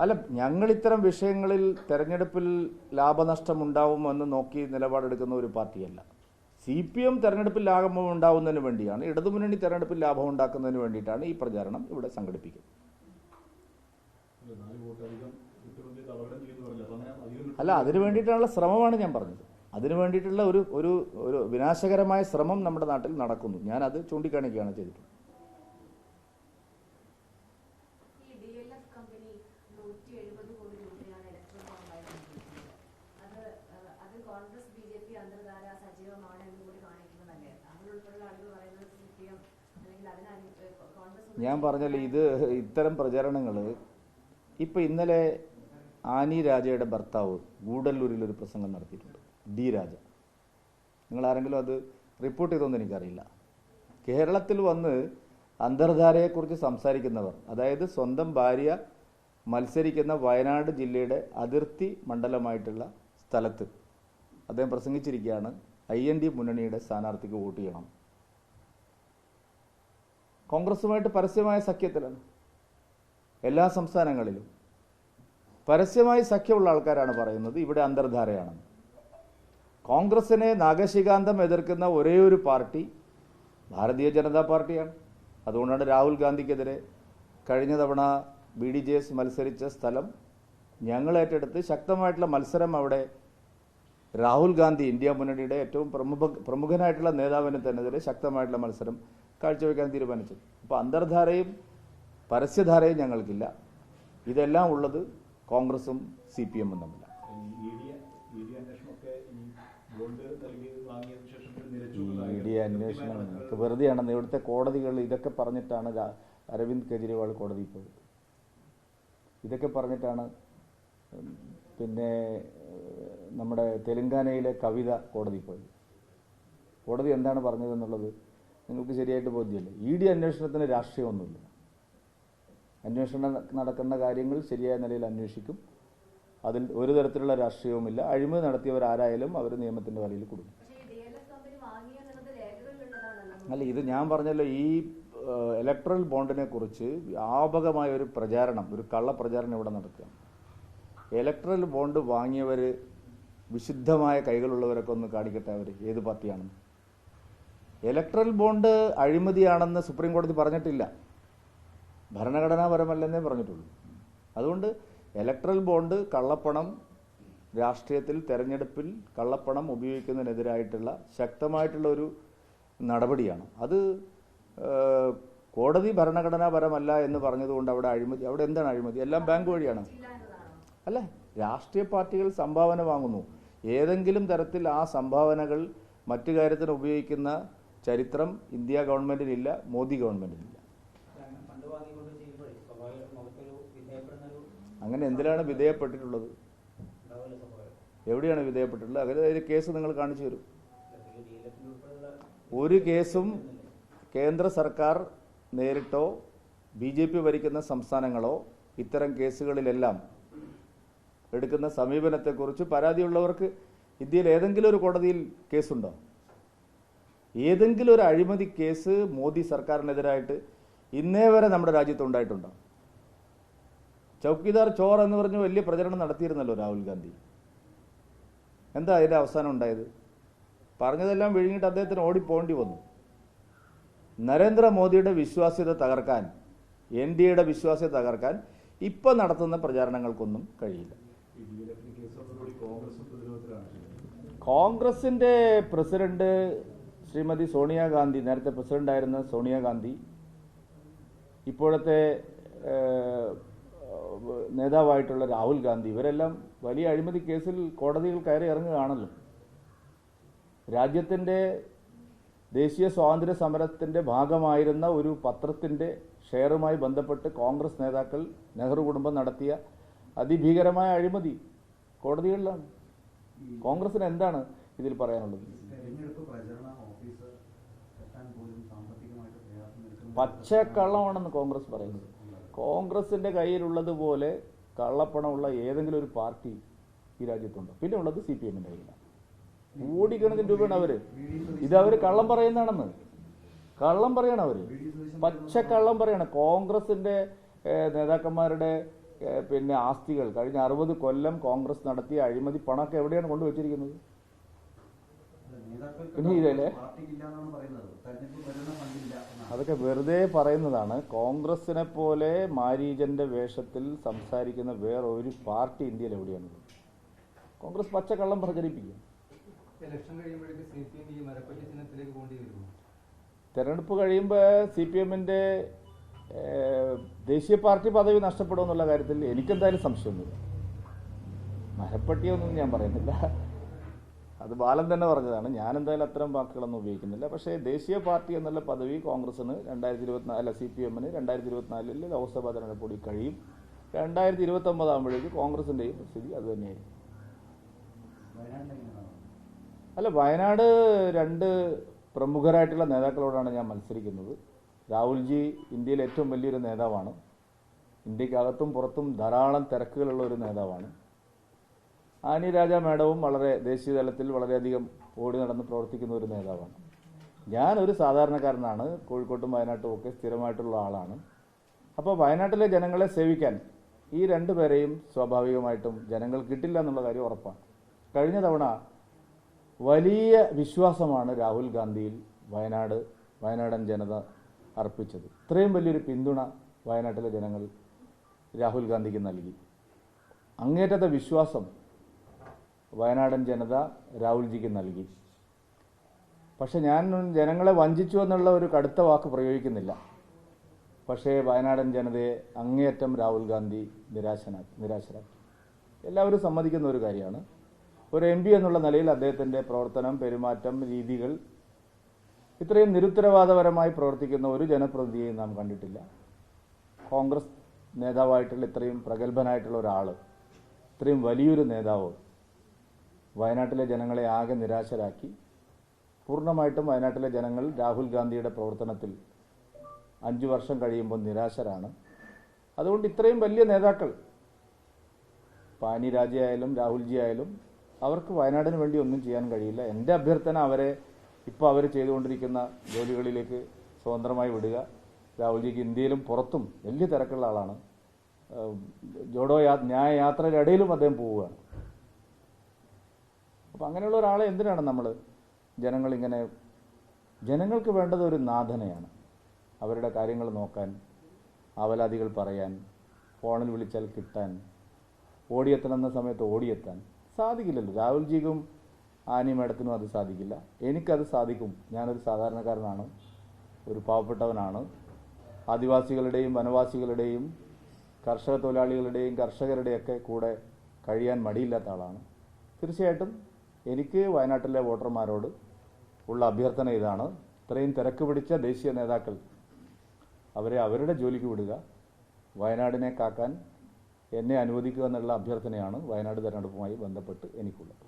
അല്ല ഞങ്ങൾ ഇത്തരം വിഷയങ്ങളിൽ തെരഞ്ഞെടുപ്പിൽ ലാഭനഷ്ടം ഉണ്ടാവുമെന്ന് നോക്കി നിലപാടെടുക്കുന്ന ഒരു പാർട്ടിയല്ല. സി പി എം തെരഞ്ഞെടുപ്പിൽ ലാഭം ഉണ്ടാവുന്നതിന് വേണ്ടിയാണ് ഇടതുമുന്നണി തെരഞ്ഞെടുപ്പിൽ ലാഭം ഉണ്ടാക്കുന്നതിന് വേണ്ടിയിട്ടാണ് ഈ പ്രചാരണം ഇവിടെ സംഘടിപ്പിക്കുന്നത്. അല്ല അതിനു വേണ്ടിയിട്ടുള്ള ശ്രമമാണ് ഞാൻ പറഞ്ഞത്. അതിനു വേണ്ടിയിട്ടുള്ള ഒരു ഒരു ഒരു വിനാശകരമായ ശ്രമം നമ്മുടെ നാട്ടിൽ നടക്കുന്നു. ഞാൻ അത് ചൂണ്ടിക്കാണിക്കുകയാണ് ചെയ്തിട്ടുള്ളത് ഈ ഡി എൽ എഫ് കമ്പനി നൂറ്റി എഴുപത് കോടി രൂപയാണ് ഇലക്ട്രൽ ബോണ്ടായി നൽകിയിരിക്കുന്നത് അത് ഏഹ്, അത് കോൺഗ്രസ് ബി ജെ പി അന്തർധാര സജീവമാണ് എന്ന് കൂടി കാണിക്കുന്നതല്ലേ താങ്കൾ ഉൾപ്പെടെയുള്ള ആളുകൾ പറയുന്നത് സി പി എം അല്ലെങ്കിൽ അതിന് അനു- ഏഹ്, കോൺഗ്രസ് ഒന്നും ഞാൻ പറഞ്ഞല്ലോ ഇത് ഇത്തരം പ്രചരണങ്ങൾ ഇപ്പം ഇന്നലെ ആനി രാജയുടെ ഭർത്താവ് ഗൂഡല്ലൂരിൽ ഒരു പ്രസംഗം നടത്തിയിട്ടുണ്ട്. ഡി രാജ. നിങ്ങൾ ആരെങ്കിലും അത് റിപ്പോർട്ട് ചെയ്തോന്ന് എനിക്കറിയില്ല. കേരളത്തിൽ വന്ന് അന്തർധാരയെക്കുറിച്ച് സംസാരിക്കുന്നവർ അതായത് സ്വന്തം ഭാര്യ മത്സരിക്കുന്ന വയനാട് ജില്ലയുടെ അതിർത്തി മണ്ഡലമായിട്ടുള്ള സ്ഥലത്ത് അദ്ദേഹം പ്രസംഗിച്ചിരിക്കുകയാണ് ഐ എൻ ഡി മുന്നണിയുടെ സ്ഥാനാർത്ഥിക്ക് വോട്ട് ചെയ്യണം. കോൺഗ്രസുമായിട്ട് പരസ്യമായ സഖ്യത്തിലാണ്. എല്ലാ സംസ്ഥാനങ്ങളിലും. പരസ്യമായി സഖ്യമുള്ള ആൾക്കാരാണ് പറയുന്നത് ഇവിടെ അന്തർധാരയാണെന്ന്. കോൺഗ്രസിനെ നാഗശികാന്തം എതിർക്കുന്ന ഒരേ ഒരു പാർട്ടി ഭാരതീയ ജനതാ പാർട്ടിയാണ്. അതുകൊണ്ടാണ് രാഹുൽ ഗാന്ധിക്കെതിരെ കഴിഞ്ഞ തവണ ബി ഡി ജെ എസ് മത്സരിച്ച സ്ഥലം ഞങ്ങൾ ഏറ്റെടുത്ത് ശക്തമായിട്ടുള്ള മത്സരം അവിടെ രാഹുൽ ഗാന്ധി ഇന്ത്യ മുന്നണിയുടെ ഏറ്റവും പ്രമുഖ പ്രമുഖനായിട്ടുള്ള നേതാവിന് തന്നെതിരെ ശക്തമായിട്ടുള്ള മത്സരം കാഴ്ചവെക്കാൻ തീരുമാനിച്ചത് അപ്പോൾ അന്തർധാരയും പരസ്യധാരയും ഞങ്ങൾക്കില്ല. ഇതെല്ലാം ഉള്ളത് കോൺഗ്രസും സി പി എമ്മും തമ്മിലാണ് മീഡിയ അന്വേഷണം വെറുതെയാണെന്ന് ഇവിടുത്തെ കോടതികൾ ഇതൊക്കെ പറഞ്ഞിട്ടാണ് അരവിന്ദ് കെജ്രിവാൾ കോടതിയിൽ പോയത്. ഇതൊക്കെ പറഞ്ഞിട്ടാണ് പിന്നെ നമ്മുടെ തെലങ്കാനയിലെ കവിത കോടതി പോയത്. കോടതി എന്താണ് പറഞ്ഞതെന്നുള്ളത് നിങ്ങൾക്ക് ശരിയായിട്ട് ബോധ്യമില്ല. ഇ ഡി അന്വേഷണത്തിന് രാഷ്ട്രീയമൊന്നുമില്ല. അന്വേഷണം നടക്കുന്ന കാര്യങ്ങൾ ശരിയായ നിലയിൽ അന്വേഷിക്കും. അതിൽ ഒരു തരത്തിലുള്ള രാഷ്ട്രീയവുമില്ല. അഴിമതി നടത്തിയവർ ആരായാലും അവർ നിയമത്തിന്റെ വലയിൽ കൊടുക്കും അല്ല ഇത് ഞാൻ പറഞ്ഞല്ലോ ഈ ഇലക്ട്രൽ ബോണ്ടിനെ കുറിച്ച് വ്യാപകമായ ഒരു പ്രചാരണം ഒരു കള്ളപ്രചാരണം ഇവിടെ നടക്കുകയാണ് ഇലക്ട്രൽ ബോണ്ട് വാങ്ങിയവർ വിശുദ്ധമായ കൈകളുള്ളവരൊക്കെ ഒന്ന് കാണിക്കട്ടെ അവർ ഏത് പാർട്ടിയാണെന്ന്. ഇലക്ട്രൽ ബോണ്ട് അഴിമതിയാണെന്ന് സുപ്രീം കോടതി പറഞ്ഞിട്ടില്ല. ഭരണഘടനാപരമല്ലെന്നേ പറഞ്ഞിട്ടുള്ളൂ. അതുകൊണ്ട് ഇലക്ട്രൽ ബോണ്ട് കള്ളപ്പണം രാഷ്ട്രീയത്തിൽ തെരഞ്ഞെടുപ്പിൽ കള്ളപ്പണം ഉപയോഗിക്കുന്നതിനെതിരായിട്ടുള്ള ശക്തമായിട്ടുള്ള ഒരു നടപടിയാണ്. അത് കോടതി ഭരണഘടനാപരമല്ല എന്ന് പറഞ്ഞതുകൊണ്ട് അവിടെ അഴിമതി അവിടെ എന്താണ് അഴിമതി? എല്ലാം ബാങ്ക് വഴിയാണ്. അല്ലേ? രാഷ്ട്രീയ പാർട്ടികൾ സംഭാവന വാങ്ങുന്നു. ഏതെങ്കിലും തരത്തിൽ ആ സംഭാവനകൾ മറ്റു കാര്യത്തിന് ഉപയോഗിക്കുന്ന ചരിത്രം ഇന്ത്യ ഗവൺമെന്റിനില്ല മോദി ഗവൺമെന്റിനില്ല അങ്ങനെ എന്തിനാണ് വിധേയപ്പെട്ടിട്ടുള്ളത്? എവിടെയാണ് വിധേയപ്പെട്ടിട്ടുള്ളത്? അങ്ങനെ കേസ് നിങ്ങൾ കാണിച്ചു തരും. ഒരു കേസും കേന്ദ്ര സർക്കാർ നേരിട്ടോ ബി ജെ പി ഭരിക്കുന്ന സംസ്ഥാനങ്ങളോ ഇത്തരം കേസുകളിലെല്ലാം എടുക്കുന്ന സമീപനത്തെക്കുറിച്ച് പരാതിയുള്ളവർക്ക് ഇന്ത്യയിൽ ഏതെങ്കിലും ഒരു കോടതിയിൽ കേസുണ്ടോ? ഏതെങ്കിലും ഒരു അഴിമതി കേസ് മോദി സർക്കാരിനെതിരായിട്ട് ഇന്നേ വരെ നമ്മുടെ രാജ്യത്ത് ഉണ്ടായിട്ടുണ്ടോ? ചൗക്കിദാർ ചോർ എന്ന് പറഞ്ഞ് വലിയ പ്രചരണം നടത്തിയിരുന്നല്ലോ രാഹുൽ ഗാന്ധി. എന്താ അതിന്റെ അവസാനം ഉണ്ടായത്? പറഞ്ഞതെല്ലാം വിഴുങ്ങിയിട്ട് അദ്ദേഹത്തിന് ഓടിപ്പോണ്ടി വന്നു. നരേന്ദ്രമോദിയുടെ വിശ്വാസ്യത തകർക്കാൻ എൻ ഡി എയുടെ വിശ്വാസ്യത തകർക്കാൻ ഇപ്പം നടത്തുന്ന പ്രചാരണങ്ങൾക്കൊന്നും കഴിയില്ല. കോൺഗ്രസിന്റെ പ്രസിഡന്റ് ശ്രീമതി സോണിയാഗാന്ധി നേരത്തെ പ്രസിഡന്റായിരുന്ന സോണിയാഗാന്ധി ഇപ്പോഴത്തെ നേതാവായിട്ടുള്ള രാഹുൽ ഗാന്ധി ഇവരെല്ലാം വലിയ അഴിമതി കേസിൽ കോടതിയിൽ കയറി ഇറങ്ങുകയാണല്ലോ. രാജ്യത്തിന്റെ ദേശീയ സ്വാതന്ത്ര്യ സമരത്തിന്റെ ഭാഗമായിരുന്ന ഒരു പത്രത്തിന്റെ ഷെയറുമായി ബന്ധപ്പെട്ട് കോൺഗ്രസ് നേതാക്കൾ നെഹ്റു കുടുംബം നടത്തിയ അതിഭീകരമായ അഴിമതി കോടതികളിലാണ്. കോൺഗ്രസിന് എന്താണ് ഇതിൽ പറയാനുള്ളത്? പച്ചക്കള്ളമാണെന്ന് കോൺഗ്രസ് പറയുന്നത്. കോൺഗ്രസിന്റെ കയ്യിലുള്ളതുപോലെ കള്ളപ്പണമുള്ള ഏതെങ്കിലും ഒരു പാർട്ടി ഈ രാജ്യത്തുണ്ടോ? പിന്നെ ഉള്ളത് സി പി എമ്മിന്റെ കയ്യിലാണ്. കോടിക്കണക്കിന് രൂപയാണ് അവർ. അവർ കള്ളം പറയുന്നതാണെന്ന്. കള്ളം പറയണം അവർ. പച്ചക്കള്ളം പറയണം. കോൺഗ്രസിന്റെ ഏഹ്, നേതാക്കന്മാരുടെ പിന്നെ ആസ്തികൾ. കഴിഞ്ഞ അറുപത് കൊല്ലം കോൺഗ്രസ് നടത്തിയ അഴിമതി പണമൊക്കെ എവിടെയാണ് കൊണ്ടുവച്ചിരിക്കുന്നത് അല്ല, നേതാക്കൾക്ക് പിന്നെ ഇതിലെ- പാർട്ടിക്ക് ഇല്ലാന്നാണ് പറയുന്നത് തെരഞ്ഞെടുപ്പ് വരുന്ന ഫണ്ടില്ല എന്നാണ്. അതൊക്കെ വെറുതെ പറയുന്നതാണ്. കോൺഗ്രസിനെ പോലെ മാരീജന്റെ വേഷത്തിൽ സംസാരിക്കുന്ന വേറെ ഒരു പാർട്ടി ഇന്ത്യയിൽ എവിടെയാണുള്ളത് കോൺഗ്രസ് പച്ചക്കള്ളം പ്രചരിപ്പിക്കും. തെരഞ്ഞെടുപ്പ് കഴിയുമ്പോൾ സി പി എമ്മിന്റെ ദേശീയ പാർട്ടി പദവി നഷ്ടപ്പെടുമെന്നുള്ള കാര്യത്തിൽ എനിക്കെന്തായാലും സംശയമൊന്നുമില്ല. മരപ്പട്ടിയൊന്നും ഞാൻ പറയുന്നില്ല. അത് ബാലൻ തന്നെ പറഞ്ഞതാണ് ഞാൻ എന്തായാലും അത്തരം വാക്കുകളൊന്നും ഉപയോഗിക്കുന്നില്ല. പക്ഷേ ദേശീയ പാർട്ടി എന്നുള്ള പദവി കോൺഗ്രസിന് രണ്ടായിരത്തി ഇരുപത്തിനാല് അല്ല സി പി എമ്മിന് രണ്ടായിരത്തി ഇരുപത്തിനാലിൽ ലോക്സഭാ തെരഞ്ഞെടുപ്പ് കൂടി കഴിയും. രണ്ടായിരത്തി ഇരുപത്തി ഒമ്പതാകുമ്പോഴേക്ക് കോൺഗ്രസിന്റെയും സ്ഥിതി അത് തന്നെയായിരിക്കും അല്ല വയനാട് രണ്ട് പ്രമുഖരായിട്ടുള്ള നേതാക്കളോടാണ് ഞാൻ മത്സരിക്കുന്നത്. രാഹുൽജി ഇന്ത്യയിലെ ഏറ്റവും വലിയൊരു നേതാവാണ്. ഇന്ത്യക്കകത്തും പുറത്തും ധാരാളം തിരക്കുകളുള്ള ഒരു നേതാവാണ്. ആനി രാജ മേഡവും വളരെ ദേശീയ തലത്തിൽ വളരെയധികം ഓടി നടന്ന് പ്രവർത്തിക്കുന്ന ഒരു നേതാവാണ്. ഞാൻ ഒരു സാധാരണക്കാരനാണ്. കോഴിക്കോട്ടും വയനാട്ടും ഒക്കെ സ്ഥിരമായിട്ടുള്ള ആളാണ്. അപ്പോൾ വയനാട്ടിലെ ജനങ്ങളെ സേവിക്കാൻ ഈ രണ്ടു പേരെയും സ്വാഭാവികമായിട്ടും ജനങ്ങൾ കിട്ടില്ല എന്നുള്ള കാര്യം ഉറപ്പാണ്. കഴിഞ്ഞ തവണ വലിയ വിശ്വാസമാണ് രാഹുൽ ഗാന്ധിയിൽ വയനാട് വയനാടൻ ജനത അർപ്പിച്ചത്. ഇത്രയും വലിയൊരു പിന്തുണ വയനാട്ടിലെ ജനങ്ങൾ രാഹുൽ ഗാന്ധിക്ക് നൽകി. അങ്ങേറ്റത്തെ വിശ്വാസം വയനാടൻ ജനത രാഹുൽജിക്ക് നൽകി. പക്ഷെ ഞാൻ ജനങ്ങളെ വഞ്ചിച്ചു എന്നുള്ള ഒരു കടുത്ത വാക്ക് പ്രയോഗിക്കുന്നില്ല. പക്ഷേ വയനാടൻ ജനതയെ അങ്ങേയറ്റം രാഹുൽ ഗാന്ധി നിരാശനാക്കി നിരാശരാക്കി. എല്ലാവരും സമ്മതിക്കുന്ന ഒരു കാര്യമാണ്. ഒരു എം പി എന്നുള്ള നിലയിൽ അദ്ദേഹത്തിന്റെ പ്രവർത്തനം പെരുമാറ്റം രീതികൾ ഇത്രയും നിരുത്തരവാദപരമായി പ്രവർത്തിക്കുന്ന ഒരു ജനപ്രതിനിധിയെയും നാം കണ്ടിട്ടില്ല. കോൺഗ്രസ് നേതാവായിട്ടുള്ള ഇത്രയും പ്രഗത്ഭനായിട്ടുള്ള ഒരാൾ ഇത്രയും വലിയൊരു നേതാവ് വയനാട്ടിലെ ജനങ്ങളെ ആകെ നിരാശരാക്കി. പൂർണമായിട്ടും വയനാട്ടിലെ ജനങ്ങൾ രാഹുൽ ഗാന്ധിയുടെ പ്രവർത്തനത്തിൽ അഞ്ചു വർഷം കഴിയുമ്പോൾ നിരാശരാണ്. അതുകൊണ്ട് ഇത്രയും വലിയ നേതാക്കൾ പാനി രാജയായാലും രാഹുൽജി ആയാലും അവർക്ക് വയനാടിന് വേണ്ടി ഒന്നും ചെയ്യാൻ കഴിയില്ല. എന്റെ അഭ്യർത്ഥന അവരെ ഇപ്പോൾ അവർ ചെയ്തുകൊണ്ടിരിക്കുന്ന ജോലികളിലേക്ക് സ്വതന്ത്രമായി വിടുക. രാഹുൽജിക്ക് ഇന്ത്യയിലും പുറത്തും വലിയ തിരക്കുള്ള ആളാണ്. ജോഡോ യാ ന്യായയാത്രയുടെ ഇടയിലും അദ്ദേഹം പോവുകയാണ്. അപ്പം അങ്ങനെയുള്ള ഒരാളെ എന്തിനാണ് നമ്മൾ ജനങ്ങളിങ്ങനെ ജനങ്ങൾക്ക് വേണ്ടത് ഒരു നാഥനെയാണ്. അവരുടെ കാര്യങ്ങൾ നോക്കാൻ അവലാദികൾ പറയാൻ ഫോണിൽ വിളിച്ചാൽ കിട്ടാൻ ഓടിയെത്തണമെന്ന സമയത്ത് ഓടിയെത്താൻ സാധിക്കില്ലല്ലോ. രാഹുൽജിക്കും ആനി മേഡത്തിനും അത് സാധിക്കില്ല. എനിക്കത് സാധിക്കും. ഞാനൊരു സാധാരണക്കാരനാണ്. ഒരു പാവപ്പെട്ടവനാണ്. ആദിവാസികളുടെയും വനവാസികളുടെയും കർഷക തൊഴിലാളികളുടെയും കർഷകരുടെയൊക്കെ കൂടെ കഴിയാൻ മടിയില്ലാത്ത ആളാണ്. തീർച്ചയായിട്ടും എനിക്ക് വയനാട്ടിലെ വോട്ടർമാരോട് ഉള്ള അഭ്യർത്ഥന ഇതാണ്. ഇത്രയും തിരക്ക് പിടിച്ച ദേശീയ നേതാക്കൾ അവരെ അവരുടെ ജോലിക്ക് വിടുക വയനാടിനെ കാക്കാൻ എന്നെ അനുവദിക്കുക എന്നുള്ള അഭ്യർത്ഥനയാണ് വയനാട് തെരഞ്ഞെടുപ്പുമായി ബന്ധപ്പെട്ട് എനിക്കുള്ളത്.